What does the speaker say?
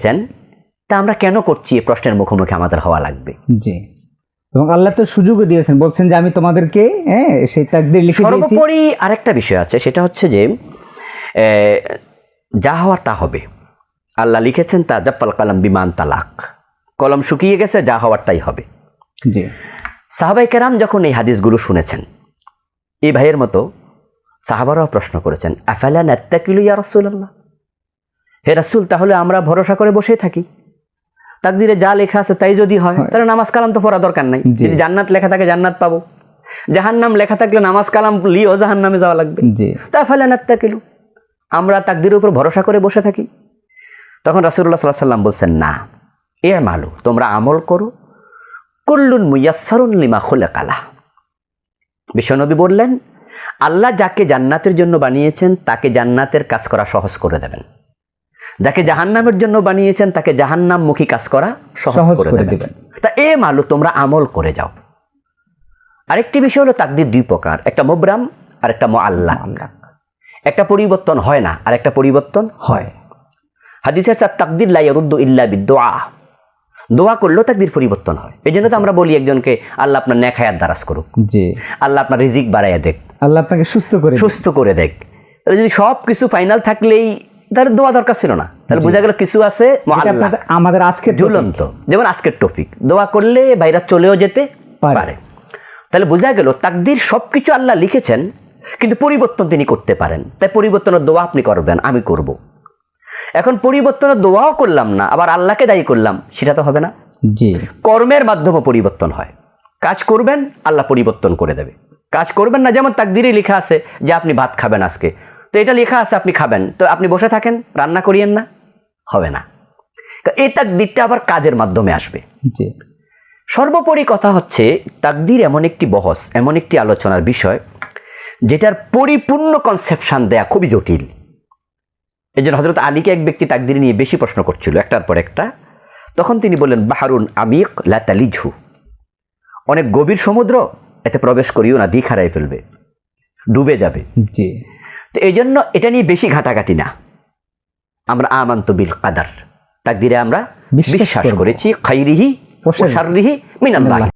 লিখেছেন তা আমরা কেন করছি? এই প্রশ্নের মুখোমুখি আমাদের হওয়া লাগবে। জি। এবং আল্লাহ তো সুযোগও দিয়েছেন। বলছেন যে আমি তোমাদেরকে হ্যাঁ সেই তাকদির লিখে দিয়েছি। সর্বোপরি আরেকটা বিষয় আছে। সেটা হচ্ছে যে যা হওয়ার তা হবে। আল্লাহ লিখেছেন তা জাপ্পাল কালাম বিমান তালাক। কলম শুকিয়ে গেছে যা হওয়ার তাই হবে। জি। সাহাবাই কেরাম যখন এই হাদিসগুলো শুনেছেন এই ভাইয়ের মতো সাহাবারাও প্রশ্ন করেছেন আফালা নাত্তাকিলু ইয়া রাসূলুল্লাহ? হে রাসূল তাহলে আমরা ভরসা করে বসে থাকি। তাকদিরে যা লেখা আছে তাই যদি হয়। তাহলে নামাজ কালাম তো পড়া দরকার নাই। যদি জান্নাত লেখা থাকে জান্নাত পাবো। জাহান্নাম লেখা থাকলে নামাজ কালাম লিও জাহান্নামে যাওয়া লাগবে। তা আফালা নাত্তাকিলু আমরা তাকদিরের উপর ভরসা করে বসে থাকি। তখন রাসূলুল্লাহ সাল্লাল্লাহু আলাইহি সাল্লাম বলছেন না এ মালু তোমরা আমল করো। কুল্লুন মুয়াসসারুন লিমা খুলাকালা বিশ্বনবী বললেন আল্লাহ যাকে জান্নাতের জন্য বানিয়েছেন তাকে জান্নাতের কাজ করা সহজ করে দেবেন। যাকে জাহান্নামের জন্য বানিয়েছেন তাকে জাহান্নামমুখী কাজ করা সহজ করে দেবেন। তা এ মালু তোমরা আমল করে যাও। আরেকটি বিষয় হলো তাকদির দুই প্রকার একটা মোবরাম আর একটা মোআল্লা একটা পরিবর্তন হয় না আর একটা পরিবর্তন হয়। হাদিসের চার তাকদির লাইরুদ্দু ইল্লা বিদোয়া দোয়া করলেও তাকদির পরিবর্তন হয়। এই জন্য তো আমরা বলি একজনকে আল্লাহ আপনার ন্যাক হায়াত দারাজ করুক। জি। আল্লাহ আপনার রিজিক বাড়াইয়া দেখ। আল্লাহ আপনাকে সুস্থ করে সুস্থ করে দেখ। যদি সব কিছু ফাইনাল থাকলেই তাহলে দোয়া দরকার ছিল না। তাহলে বোঝা গেল কিছু আছে আমাদের আজকে ঝুলন্ত। যেমন আজকের টপিক দোয়া করলে ভাইরাস চলেও যেতে পারে। তাহলে বোঝা গেল তাকদির সবকিছু আল্লাহ লিখেছেন কিন্তু পরিবর্তন তিনি করতে পারেন। তাই পরিবর্তনের দোয়া আপনি করবেন আমি করব। এখন পরিবর্তনের দোয়াও করলাম না আবার আল্লাহকে দায়ী করলাম সেটা তো হবে না। জি। কর্মের মাধ্যমে পরিবর্তন হয়। কাজ করবেন আল্লাহ পরিবর্তন করে দেবে। কাজ করবেন না যেমন তাকদিরে লেখা আছে যে আপনি ভাত খাবেন আজকে। তো এটা লেখা আছে আপনি খাবেন। তো আপনি বসে থাকেন রান্না করিয়েন না হবে না। এই তাকদিরটা আবার কাজের মাধ্যমে আসবে। জি। সর্বোপরি কথা হচ্ছে তাকদির এমন একটি বহস এমন একটি আলোচনার বিষয় যেটার পরিপূর্ণ কনসেপশন দেয়া খুবই জটিল। এই জন্য হজরত আলীকে এক ব্যক্তি তাকদির নিয়ে বেশি প্রশ্ন করছিল একটার পর একটা। তখন তিনি বললেন বাহারুন আমিক লাতালিঝু অনেক গভীর সমুদ্র এতে প্রবেশ করিও না দিক হারাই ফেলবে ডুবে যাবে। জি। তো এই জন্য এটা নিয়ে বেশি ঘাটাঘাটি না। আমরা আমান্ত বিল কাদার। তাক তাকদিরে আমরা বিশ্বাস করেছি খাইরিহি ও সারিহি মিনাল্লাহ।